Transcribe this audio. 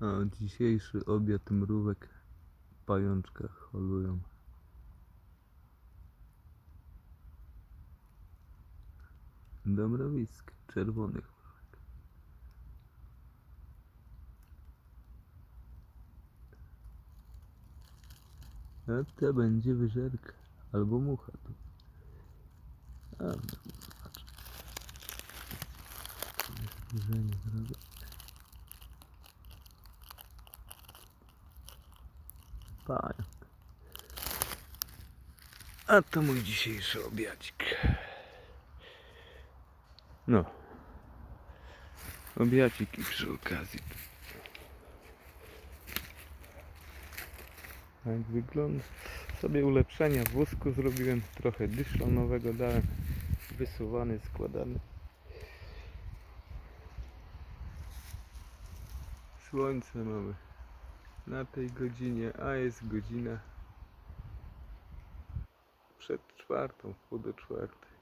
A dzisiejszy obiad mrówek w pajączkach holują. Dobrowisk czerwonych mrówek. A to będzie wyżerka. Albo mucha tu. A, no. Pająk. A to mój dzisiejszy obiadzik. No. Obiadzik i przy okazji. Tak wygląda. Sobie ulepszenia w wózku zrobiłem. Trochę dyszla nowego dałem. Wysuwany, składany. Słońce mamy na tej godzinie, a jest godzina przed czwartą, w pół do czwartej.